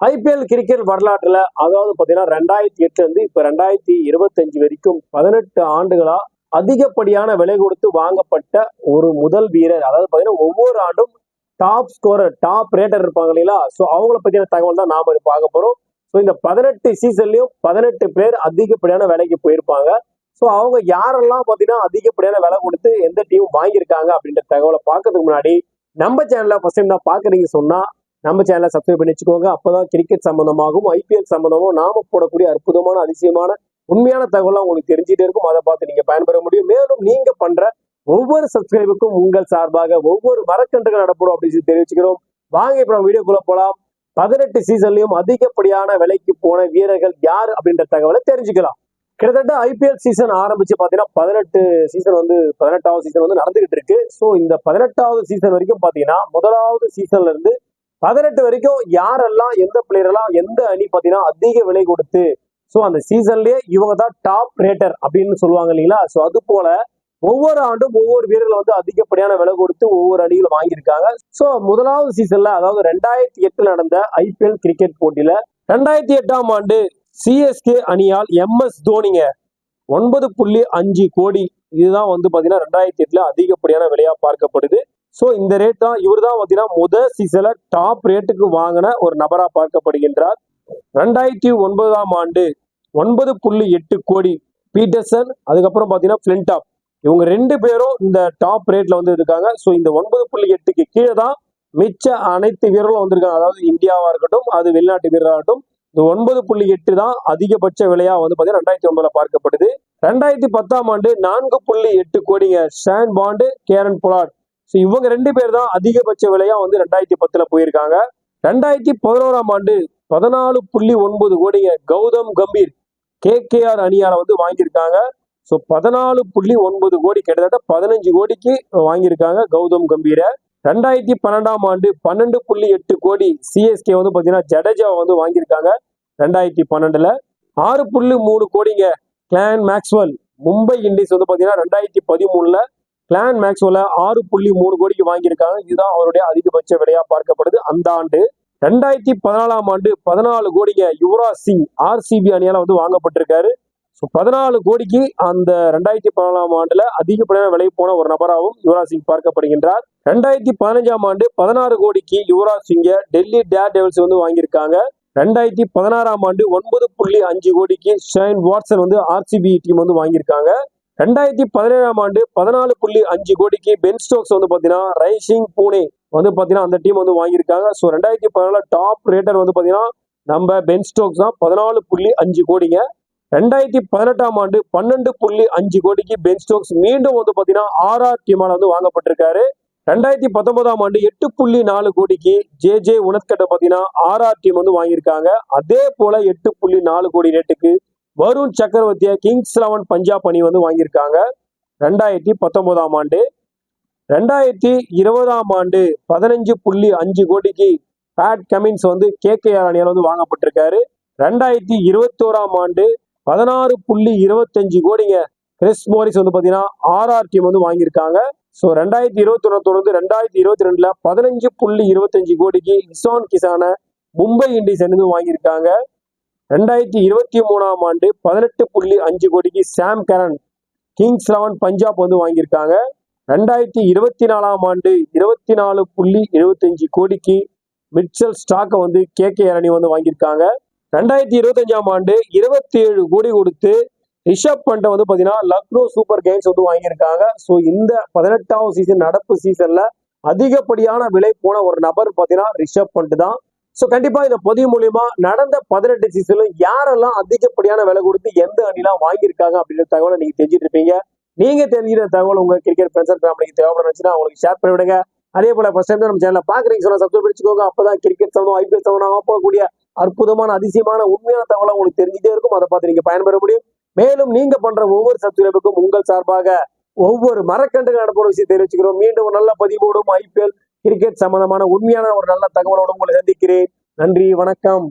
IPL cricket வரலாற்றுல அதாவது பாத்தீங்கன்னா ரெண்டாயிரத்தி எட்டுல இருந்து இப்ப ரெண்டாயிரத்தி இருபத்தஞ்சு வரைக்கும் பதினெட்டு ஆண்டுகளா அதிகப்படியான விலை கொடுத்து வாங்கப்பட்ட ஒரு முதல் வீரர். அதாவது பாத்தீங்கன்னா ஒவ்வொரு ஆண்டும் டாப் ஸ்கோரர் டாப் ரேட்டர் இருப்பாங்க இல்லைங்களா? ஸோ அவங்கள பத்தின தகவல் தான் நாம பார்க்க போறோம். ஸோ இந்த பதினெட்டு சீசன்லயும் பதினெட்டு பேர் அதிகப்படியான விலைக்கு போயிருப்பாங்க. ஸோ அவங்க யாரெல்லாம் பார்த்தீங்கன்னா அதிகப்படியான விலை கொடுத்து எந்த டீம் வாங்கியிருக்காங்க அப்படின்ற தகவலை பார்க்கறதுக்கு முன்னாடி நம்ம சேனலில் ஃபர்ஸ்ட் டைம் தான் பார்க்குறீங்க சொன்னால் நம்ம சேனலை சப்ஸ்கிரைப் பண்ணி வச்சுக்கோங்க. அப்போதான் கிரிக்கெட் சம்பந்தமாகவும் ஐபிஎல் சம்பந்தமும் நாம போடக்கூடிய அற்புதமான அதிசயமான உண்மையான தகவலாம் உங்களுக்கு தெரிஞ்சுட்டே இருக்கும். அதை பார்த்து நீங்க பயன்பெற முடியும். மேலும் நீங்க பண்ற ஒவ்வொரு சப்ஸ்கிரைபுக்கும் உங்கள் சார்பாக ஒவ்வொரு மரக்கன்றுகள் நடப்படும் அப்படின்னு சொல்லி தெரிவிச்சுக்கிறோம். வாங்க இப்ப நம்ம வீடியோக்குள்ள போலாம். பதினெட்டு சீசன்லயும் அதிகப்படியான விலைக்கு போன வீரர்கள் யார் அப்படின்ற தகவலை தெரிஞ்சுக்கலாம். கிட்டத்தட்ட ஐபிஎல் சீசன் ஆரம்பிச்சு பாத்தீங்கன்னா பதினெட்டு சீசன் வந்து பதினெட்டாவது சீசன் வந்து நடந்துகிட்டு இருக்கு. ஸோ இந்த பதினெட்டாவது சீசன் வரைக்கும் பாத்தீங்கன்னா முதலாவது சீசன்ல இருந்து பதினெட்டு வரைக்கும் யாரெல்லாம் எந்த பிளேயர் எல்லாம் எந்த அணி பார்த்தீங்கன்னா அதிக விலை கொடுத்து ஸோ அந்த சீசன்லயே இவங்க தான் டாப் ரேட்டர் அப்படின்னு சொல்லுவாங்க இல்லைங்களா? ஸோ அது போல ஒவ்வொரு ஆண்டும் ஒவ்வொரு வீரர்களை வந்து அதிகப்படியான விலை கொடுத்து ஒவ்வொரு அணிகளும் வாங்கியிருக்காங்க. ஸோ முதலாவது சீசன்ல அதாவது ரெண்டாயிரத்தி எட்டுல நடந்த ஐபிஎல் கிரிக்கெட் போட்டியில ரெண்டாயிரத்தி எட்டாம் ஆண்டு சிஎஸ்கே அணியால் எம்எஸ் தோனிங்க ஒன்பது புள்ளி அஞ்சு கோடி இதுதான் வந்து பாத்தீங்கன்னா ரெண்டாயிரத்தி எட்டுல அதிகப்படியான விலையா பார்க்கப்படுது. ஸோ இந்த ரேட் தான் இவர் தான் பார்த்தீங்கன்னா முதல் சீசனில் டாப் ரேட்டுக்கு வாங்கின ஒரு நபராக பார்க்கப்படுகின்றார். ரெண்டாயிரத்தி ஒன்பதாம் ஆண்டு ஒன்பது புள்ளி எட்டு கோடி பீட்டர்சன் அதுக்கப்புறம் பார்த்தீங்கன்னா ஃபிளின்டாப். இவங்க ரெண்டு பேரும் இந்த டாப் ரேட்ல வந்து இருக்காங்க ஸோ இந்த ஒன்பது புள்ளி எட்டுக்கு கீழே தான் மிச்ச அனைத்து வீரர்களும் வந்திருக்காங்க. அதாவது இந்தியாவா இருக்கட்டும் அது வெளிநாட்டு வீரராகட்டும் இந்த ஒன்பது புள்ளி எட்டு தான் அதிகபட்ச விலையா வந்து பார்த்தீங்கன்னா ரெண்டாயிரத்தி ஒன்பதுல பார்க்கப்படுது. ரெண்டாயிரத்தி பத்தாம் ஆண்டு நான்கு புள்ளி எட்டு கோடிங்க Shane Bond Kieron Pollard so இவங்க ரெண்டு பேர் தான் அதிகபட்ச விலையா வந்து ரெண்டாயிரத்தி பத்துல போயிருக்காங்க. ரெண்டாயிரத்தி பதினோராம் ஆண்டு பதினாலு புள்ளி ஒன்பது கோடிங்க கௌதம் கம்பீர் கேகேஆர் அணியால வந்து வாங்கியிருக்காங்க. ஸோ பதினாலு புள்ளி ஒன்பது கோடி கிட்டத்தட்ட பதினஞ்சு கோடிக்கு வாங்கியிருக்காங்க கௌதம் கம்பீரை. ரெண்டாயிரத்தி பன்னெண்டாம் ஆண்டு பன்னெண்டு புள்ளி எட்டு கோடி சிஎஸ்கே வந்து பார்த்தீங்கன்னா ஜடேஜாவை வந்து வாங்கியிருக்காங்க ரெண்டாயிரத்தி பன்னெண்டுல. ஆறு புள்ளி மூணு கோடிங்க கிளான் மேக்ஸ்வெல் மும்பை இண்டீஸ் வந்து பார்த்தீங்கன்னா ரெண்டாயிரத்தி பதிமூணுல கிளான் மேக்ஸ்வெல்ல ஆறு புள்ளி மூணு கோடிக்கு வாங்கியிருக்காங்க. இதுதான் அவருடைய அதிகபட்ச விலையா பார்க்கப்படுது. அந்த ஆண்டு ரெண்டாயிரத்தி பதினாலாம் ஆண்டு பதினாலு கோடிங்க யுவராஜ் சிங் ஆர்சிபி அணியால வந்து வாங்கப்பட்டிருக்காரு. ஸோ பதினாலு கோடிக்கு அந்த ரெண்டாயிரத்தி பதினாலாம் ஆண்டுல அதிகப்படியான விலை போன ஒரு நபராகவும் யுவராஜ் சிங் பார்க்கப்படுகின்றார். ரெண்டாயிரத்தி பதினஞ்சாம் ஆண்டு பதினாறு கோடிக்கு யுவராஜ் சிங்கை டெல்லி டேர் டெவல்ஸ் வந்து வாங்கியிருக்காங்க. ரெண்டாயிரத்தி பதினாறாம் ஆண்டு ஒன்பது புள்ளி அஞ்சு கோடிக்கு ஷைன் வாட்சன் வந்து ஆர்சிபி டீம் வந்து வாங்கியிருக்காங்க. ரெண்டாயிரத்தி பதினேழாம் ஆண்டு பதினாலு புள்ளி அஞ்சு கோடிக்கு பென் ஸ்டோக்ஸ் வந்து பார்த்தீங்கன்னா ரைசிங் பூனே வந்து பார்த்தீங்கன்னா அந்த டீம் வந்து வாங்கியிருக்காங்க. ஸோ ரெண்டாயிரத்தி பதினாலு டாப் ரேட்டர் வந்து பார்த்தீங்கன்னா நம்ம பென் ஸ்டோக்ஸ் தான் பதினாலு புள்ளி அஞ்சு கோடிங்க. ரெண்டாயிரத்தி பதினெட்டாம் ஆண்டு பன்னெண்டு புள்ளி அஞ்சு கோடிக்கு பென் ஸ்டோக்ஸ் மீண்டும் வந்து பார்த்தீங்கன்னா ஆர்ஆர் டீமால் வந்து வாங்கப்பட்டிருக்காரு. ரெண்டாயிரத்தி பத்தொன்பதாம் ஆண்டு எட்டு புள்ளி நாலு கோடிக்கு ஜே ஜே உனத்கட்டை பார்த்தீங்கன்னா ஆர்ஆர் டீம் வந்து வாங்கியிருக்காங்க. அதே போல எட்டு புள்ளி நாலு கோடி ரேட்டுக்கு வருண் சக்கரவர்த்தியை கிங்ஸ் லெவன் பஞ்சாப் அணி வந்து வாங்கியிருக்காங்க. ரெண்டாயிரத்தி பத்தொன்பதாம் ஆண்டு. ரெண்டாயிரத்தி இருபதாம் ஆண்டு பதினஞ்சு புள்ளி அஞ்சு கோடிக்கு பேட் கமின்ஸ் வந்து கேகேஆர் அணியால் வந்து வாங்கப்பட்டிருக்காரு. ரெண்டாயிரத்தி இருபத்தோராம் ஆண்டு பதினாறு புள்ளி இருபத்தஞ்சு கோடிங்க கிறிஸ் மோரிஸ் வந்து பார்த்தீங்கன்னா ஆர்ஆர் டீம் வந்து வாங்கியிருக்காங்க. ஸோ ரெண்டாயிரத்தி இருபத்தி ஒன்று தொடர்ந்து ரெண்டாயிரத்தி இருபத்தி ரெண்டுல பதினஞ்சு புள்ளி இருபத்தஞ்சு கோடிக்கு இசான் கிசான மும்பை இந்தியன்ஸ் வந்து வாங்கியிருக்காங்க. ரெண்டாயிரத்தி இருபத்தி மூணாம் ஆண்டு பதினெட்டு புள்ளி அஞ்சு கோடிக்கு Sam Curran Kings Eleven Punjab வந்து வாங்கியிருக்காங்க. ரெண்டாயிரத்தி இருபத்தி நாலாம் ஆண்டு இருபத்தி நாலு புள்ளி எழுபத்தஞ்சு கோடிக்கு மிட்சல் ஸ்டாக்கை வந்து கேகேஆர் அணி வந்து வாங்கியிருக்காங்க. ரெண்டாயிரத்தி இருபத்தஞ்சாம் ஆண்டு இருபத்தி ஏழு கோடி கொடுத்து ரிஷப் பண்டை வந்து பார்த்தீங்கன்னா லக்னோ சூப்பர் கேம்ஸ் வந்து வாங்கியிருக்காங்க. ஸோ இந்த பதினெட்டாவது சீசன் நடப்பு சீசன்ல அதிகப்படியான விலை போன ஒரு நபர் பார்த்தீங்கன்னா ரிஷப் பண்ட் தான். ஸோ கண்டிப்பா இந்த பதிவு மூலியமா நடந்த பதினெட்டு சீசன்ல யாரெல்லாம் அதிகப்படியான விலை கொடுத்து எந்த அணிலாம் வாங்கியிருக்காங்க அப்படின்ற தகவலை நீங்க தெரிஞ்சுட்டு இருப்பீங்க. நீங்க தெரிஞ்சுக்கிற தகவல் உங்க கிரிக்கெட் ஃப்ரெண்ட்ஸ் அண்ட் ஃபேமிலிக்கு தேவைப்படுச்சுன்னா அவங்களுக்கு ஷேர் பண்ணி விடுங்க. அதே போல ஃபர்ஸ்ட் டைம் நம்ம சேனல் பாக்குறீங்க சொன்னா சப்ஸ்கிரைப் பண்ணிச்சுக்கோங்க. அப்பதான் கிரிக்கெட் சம்பந்தம் ஐபிஎல் சம்பந்தமா போகக்கூடிய அற்புதமான அதிசயமான உண்மையான தகவலை உங்களுக்கு தெரிஞ்சுட்டே இருக்கும். அதை பார்த்து நீங்க பயன்பெற முடியும். மேலும் நீங்க பண்ற ஒவ்வொரு சப்ஸ்கிரைபுக்கும் உங்கள் சார்பாக ஒவ்வொரு மரக்கண்டுகள் நடப்போற விஷயம் தெரிவிச்சுக்கிறோம். மீண்டும் நல்ல பதிவோடும் ஐபிஎல் கிரிக்கெட் சம்பந்தமான உண்மையான ஒரு நல்ல தகவலோடு உங்களை சந்திக்கிறேன். நன்றி வணக்கம்.